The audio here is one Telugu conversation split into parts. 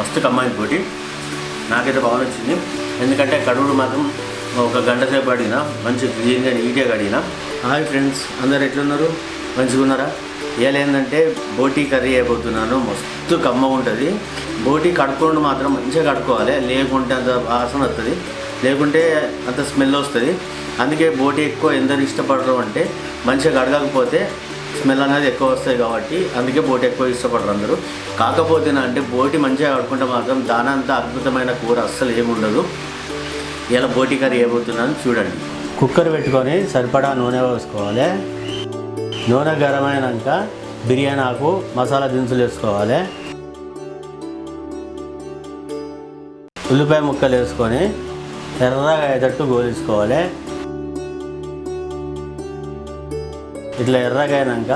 మస్తు కమ్మాయి పోటీ. నాకైతే బాగా నచ్చింది. ఎందుకంటే కడుగుడు మాత్రం ఒక గంట సేపు అడిగిన మంచి క్లీన్గా నీట్గా అడిగిన హాయ్ ఫ్రెండ్స్ అందరు ఎట్లున్నారు? మంచిగా ఉన్నారా? ఇవాళ ఏంటంటే బోటీ కర్రీ అయిపోతున్నాను. మస్తు కమ్మ ఉంటుంది. బోటీ కడుక్కోండి మాత్రం మంచిగా కడుక్కోవాలి. లేకుంటే అంత వాసన వస్తుంది. లేకుంటే అంత స్మెల్ వస్తుంది. అందుకే బోటీ ఎక్కువ ఎందరు ఇష్టపడరు అంటే మంచిగా కడగకపోతే స్మెల్ అనేది ఎక్కువ వస్తాయి కాబట్టి అందుకే బోటి ఎక్కువ ఇష్టపడరు అందరూ. కాకపోతే అంటే బోటి మంచిగా ఆడుకుంటే మాత్రం దానంత అద్భుతమైన కూర అస్సలు ఏముండదు ఇలా బోటి కర్రీ ఏమవుతుందని చూడండి. కుక్కర్ పెట్టుకొని సరిపడా నూనె వేసుకోవాలి నూనె గరం అయినాక బిర్యానీ ఆకు మసాలా దినుసులు వేసుకోవాలి. ఉల్లిపాయ ముక్కలు వేసుకొని ఎర్రగా అయ్యేటట్టు గోలుసుకోవాలి ఇట్లా ఎర్రగైనాక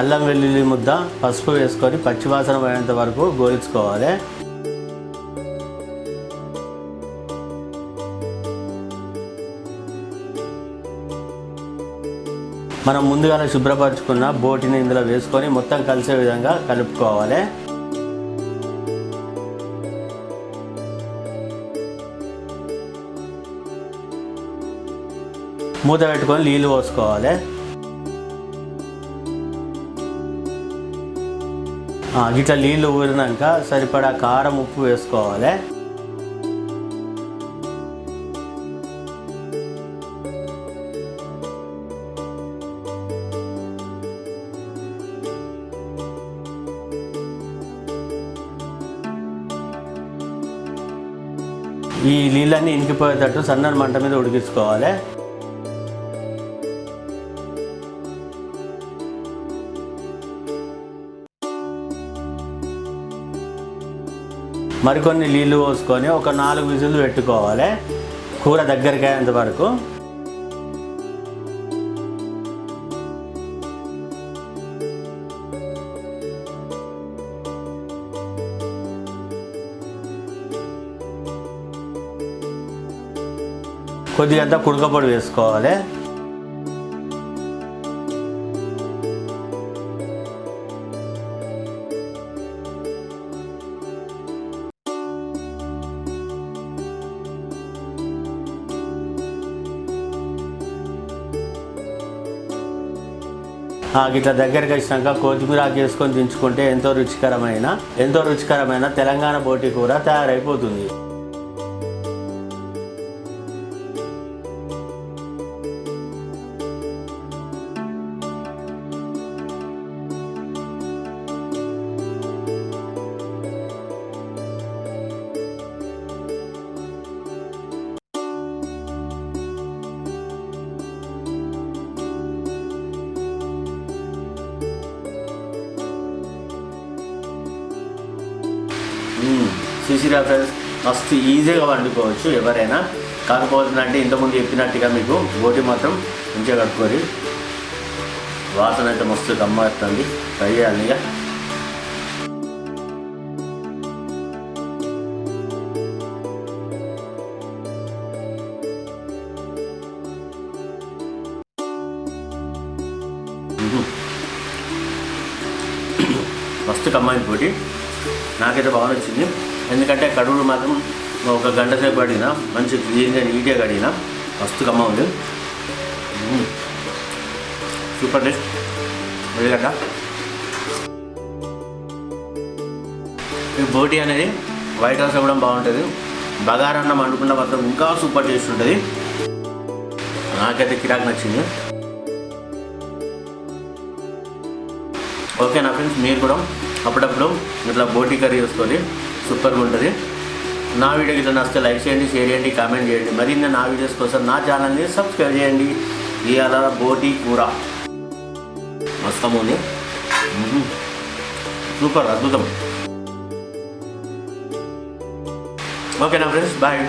అల్లం వెల్లుల్లి ముద్ద పసుపు వేసుకొని పచ్చివాసన పోయేంత వరకు గోలించుకోవాలి. మనం ముందుగానే శుభ్రపరచుకున్న బోటిని ఇందులో వేసుకొని మొత్తం కలిసే విధంగా కలుపుకోవాలి. మూత పెట్టుకొని నీళ్ళు పోసుకోవాలి. ఇట్లా నీళ్ళు ఊరినాక సరిపడా కారం ఉప్పు వేసుకోవాలి. ఈ నీళ్ళన్నీ ఇంకిపోయేటట్టు సన్నని మంట మీద ఉడికించుకోవాలి. మరికొన్ని నీళ్ళు పోసుకొని ఒక నాలుగు విజులు పెట్టుకోవాలి. కూర దగ్గరికి అయ్యేంత వరకు. కొద్దిగంత కుడకపొడి వేసుకోవాలి. ఇట్లా దగ్గరికి వచ్చినాక కొత్తిమీర చేసుకొని వేసుకొని దించుకుంటే ఎంతో రుచికరమైన ఎంతో రుచికరమైన తెలంగాణ బోటి కూర తయారైపోతుంది. చూసిరా ఫ్రెండ్స్ మస్తు ఈజీగా వండుకోవచ్చు ఎవరైనా. కాకపోతుందంటే ఇంతకుముందు చెప్పినట్టుగా మీకు బోటి మాత్రం మంచిగా కట్టుకోరు వాసన అయితే మస్తు కమ్మేస్తుంది ట్రై చేయాలి ఇక. మస్తు కమ్మాయి పోటీ నాకైతే బాగా నచ్చింది. ఎందుకంటే కడుగులు మాత్రం ఒక గంట సేపు అడిగిన మంచి క్లీన్గా నీట్గా కడిగిన మస్తు కమ్మ ఉంది. Super taste. వెళ్ళగడ్డ ఈ బోటి అనేది వైట్ రైస్ కూడా బాగుంటుంది. బగారన్నం వండుకున్న మాత్రం ఇంకా సూపర్ టేస్ట్ ఉంటుంది. నాకైతే కిరాక్ నచ్చింది. ఓకే నా ఫ్రెండ్స్ మీరు కూడా అప్పుడప్పుడు ఇట్లా బోటీ కర్రీ చేసుకొని సూపర్గా ఉంటుంది. నా వీడియో గిట్లా నచ్చితే లైక్ చేయండి షేర్ చేయండి కామెంట్ చేయండి. మరిన్ని నా వీడియోస్ కోసం నా ఛానల్ని సబ్స్క్రైబ్ చేయండి. ఇవాళ బోటీ కూర. మస్తము సూపర్ అద్భుతం. ఓకేనా ఫ్రెండ్స్ బాయ్.